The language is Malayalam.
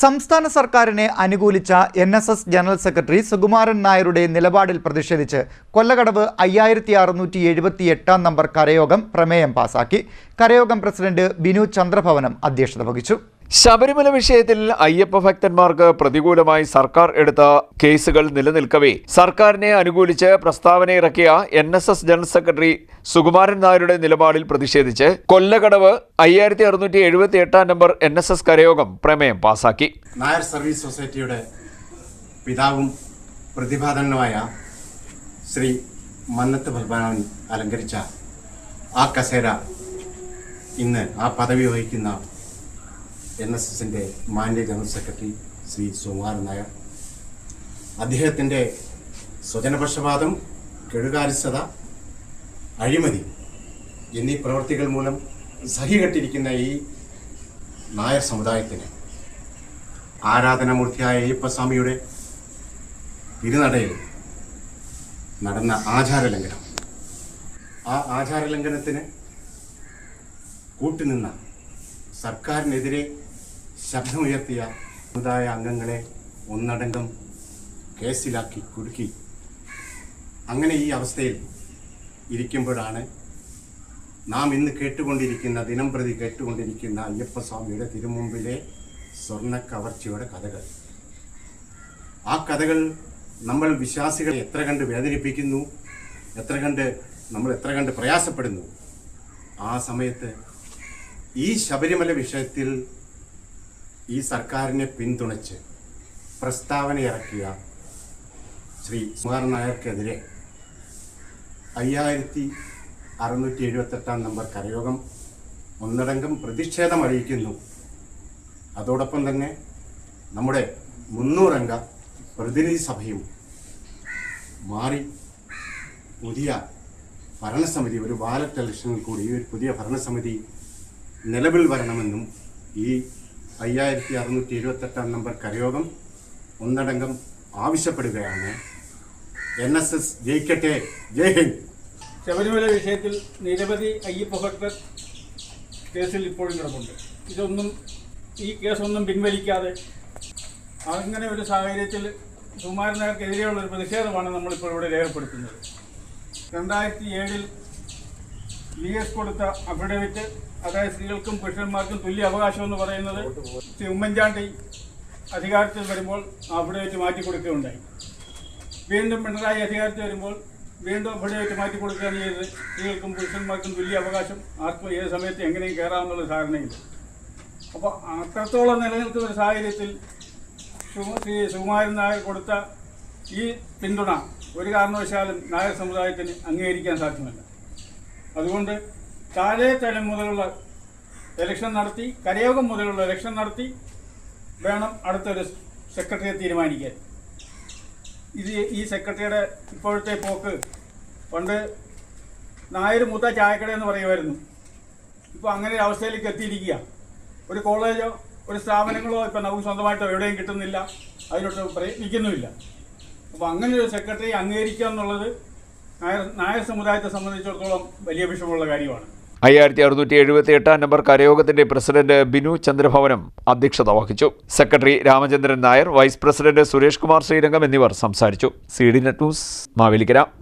സംസ്ഥാന സർക്കാരിനെ അനുകൂലിച്ച N S S general secretary Sukumaran നായരുടെ നിലപാടിൽ പ്രതിഷേധിച്ച് കൊല്ലകടവ് അയ്യായിരത്തി അറുന്നൂറ്റി എഴുപത്തി എട്ടാം നമ്പർ കരയോഗം പ്രമേയം പാസാക്കി. കരയോഗം പ്രസിഡന്റ് ബിനു ചന്ദ്രഭവനം അധ്യക്ഷത വഹിച്ചു. ശബരിമല വിഷയത്തിൽ അയ്യപ്പ ഭക്തന്മാർക്ക് പ്രതികൂലമായി സർക്കാർ എടുത്ത കേസുകൾ നിലനിൽക്കവേ. സർക്കാരിനെ അനുകൂലിച്ച് പ്രസ്താവന ഇറക്കിയ N S S general secretary Sukumaran നായരുടെ നിലപാടിൽ പ്രതിഷേധിച്ച് കൊല്ലകടവ് അയ്യായിരത്തി അറുന്നൂറ്റി എഴുപത്തി എട്ടാം നമ്പർ എൻ എസ് എസ് കരയോഗം പ്രമേയം പാസാക്കി. നായർ സർവീസ് സൊസൈറ്റിയുടെ പിതാവും പ്രതിഭാധനനുമായ ശ്രീ മന്നത്ത് പത്മനാഭൻ അലങ്കരിച്ച ആ കസേര ഇന്ന് ആ പദവി വഹിക്കുന്ന എൻ എസ് എസിന്റെ മാന്യ ജനറൽ സെക്രട്ടറി ശ്രീ സുകുമാരൻ നായർ. അദ്ദേഹത്തിന്റെ സ്വജനപക്ഷപാതം കെടുകാര്യസ്ഥത അഴിമതി എന്നീ പ്രവൃത്തികൾ മൂലം സഹികെട്ടിരിക്കുന്ന ഈ നായർ സമുദായത്തിന് ആരാധനമൂർത്തിയായ അയ്യപ്പസ്വാമിയുടെ തിരുനടയിൽ നടന്ന ആചാരലംഘനം. ആ ആചാരലംഘനത്തിന് കൂട്ടുനിന്ന സർക്കാരിനെതിരെ ശബ്ദമുയർത്തിയ സമുദായ അംഗങ്ങളെ ഒന്നടങ്കം കേസിലാക്കി കുടുക്കി അങ്ങനെ ഈ അവസ്ഥയിൽ ഇരിക്കുമ്പോഴാണ് നാം ഇന്ന് കേട്ടുകൊണ്ടിരിക്കുന്ന ദിനം പ്രതി കേട്ടുകൊണ്ടിരിക്കുന്ന അയ്യപ്പസ്വാമിയുടെ തിരുമുമ്പിലെ സ്വർണ കവർച്ചയുടെ കഥകൾ. ആ കഥകൾ നമ്മൾ വിശ്വാസികളെ എത്ര കണ്ട് വേദനിപ്പിക്കുന്നു എത്ര കണ്ട് നമ്മൾ എത്ര കണ്ട് പ്രയാസപ്പെടുന്നു. ആ സമയത്ത് ഈ ശബരിമല വിഷയത്തിൽ ഈ സർക്കാരിനെ പിന്തുണച്ച് പ്രസ്താവന ഇറക്കിയ ശ്രീ സുമാർ നായർക്കെതിരെ അയ്യായിരത്തി അറുന്നൂറ്റി എഴുപത്തെട്ടാം നമ്പർ കരയോഗം ഒന്നടങ്കം പ്രതിഷേധം അറിയിക്കുന്നു. അതോടൊപ്പം തന്നെ നമ്മുടെ മുന്നൂറംഗ പ്രതിനിധി സഭയും മാറി പുതിയ ഭരണസമിതി ഒരു ബാലറ്റ് ഇലക്ഷനിൽ കൂടി ഒരു പുതിയ ഭരണസമിതി നിലവിൽ വരണമെന്നും ഈ അയ്യായിരത്തി അറുന്നൂറ്റി എഴുപത്തെട്ടാം നമ്പർ കരയോഗം ഒന്നടങ്കം ആവശ്യപ്പെടുകയാണ്. എൻ എസ് എസ് ജയിക്കട്ടെ. ജയ് ഹിന്ദ്. ശബരിമല വിഷയത്തിൽ നിരവധി അയ്യപ്പ ഭക്തർ കേസിൽ ഇപ്പോഴും കിടപ്പുണ്ട്. ഇതൊന്നും ഈ കേസൊന്നും പിൻവലിക്കാതെ അങ്ങനെ ഒരു സാഹചര്യത്തിൽ സുകുമാരൻ നായർക്കെതിരെയുള്ള ഒരു പ്രതിഷേധമാണ് നമ്മളിപ്പോൾ ഇവിടെ രേഖപ്പെടുത്തുന്നത്. രണ്ടായിരത്തി ഏഴിൽ വി എസ് കൊടുത്ത അഫിഡവിറ്റ് അതായത് സ്ത്രീകൾക്കും പുരുഷന്മാർക്കും തുല്യ അവകാശം എന്ന് പറയുന്നത് ശ്രീ ഉമ്മൻചാണ്ടി അധികാരത്തിൽ വരുമ്പോൾ അഫിഡവിറ്റ് മാറ്റി കൊടുക്കുകയുണ്ടായി. വീണ്ടും പിണറായി അധികാരത്തിൽ വരുമ്പോൾ വീണ്ടും അഫിഡവിറ്റ് മാറ്റി കൊടുക്കുകയാണ് ചെയ്തത്. സ്ത്രീകൾക്കും പുരുഷന്മാർക്കും തുല്യ അവകാശം ആർക്കും ഏത് സമയത്ത് എങ്ങനെയും കയറാമെന്നുള്ള ധാരണയില്ല അപ്പോൾ അത്രത്തോളം നിലനിൽക്കുന്ന ഒരു സാഹചര്യത്തിൽ ശ്രീ സുകുമാരൻ നായർ കൊടുത്ത ഈ പിന്തുണ ഒരു കാരണവശാലും നായർ സമുദായത്തിന് അംഗീകരിക്കാൻ സാധ്യമല്ല. അതുകൊണ്ട് താഴെ തലം മുതലുള്ള ഇലക്ഷൻ നടത്തി കരയോഗം മുതലുള്ള ഇലക്ഷൻ നടത്തി വേണം അടുത്തൊരു സെക്രട്ടറിയെ തീരുമാനിക്കാൻ. ഇത് ഈ സെക്രട്ടറിയുടെ ഇപ്പോഴത്തെ പോക്ക് പണ്ട് നായർ മൂത്ത ചായക്കട എന്ന് പറയുമായിരുന്നു. ഇപ്പോൾ അങ്ങനെ ഒരു അവസ്ഥയിലേക്ക് എത്തിയിരിക്കുക. ഒരു കോളേജോ ഒരു സ്ഥാപനങ്ങളോ ഇപ്പം നമുക്ക് സ്വന്തമായിട്ടോ എവിടെയും കിട്ടുന്നില്ല. അതിനോട്ട് പ്രയത്നിക്കുന്നുമില്ല. അപ്പോൾ അങ്ങനെ ഒരു സെക്രട്ടറി അംഗീകരിക്കുക എന്നുള്ളത് നായർ സമുദായത്തെ സംബന്ധിച്ചിടത്തോളം വലിയ വിഷമമുള്ള കാര്യമാണ്. അയ്യായിരത്തി അറുന്നൂറ്റി എഴുപത്തി എട്ടാം നമ്പർ കരയോഗത്തിന്റെ പ്രസിഡന്റ് ബിനു ചന്ദ്രഭവനം അധ്യക്ഷത വഹിച്ചു. Secretary Ramachandran Nair vice president Suresh Kumar Sreerangam എന്നിവർ സംസാരിച്ചു. C D net news Mavelikkara.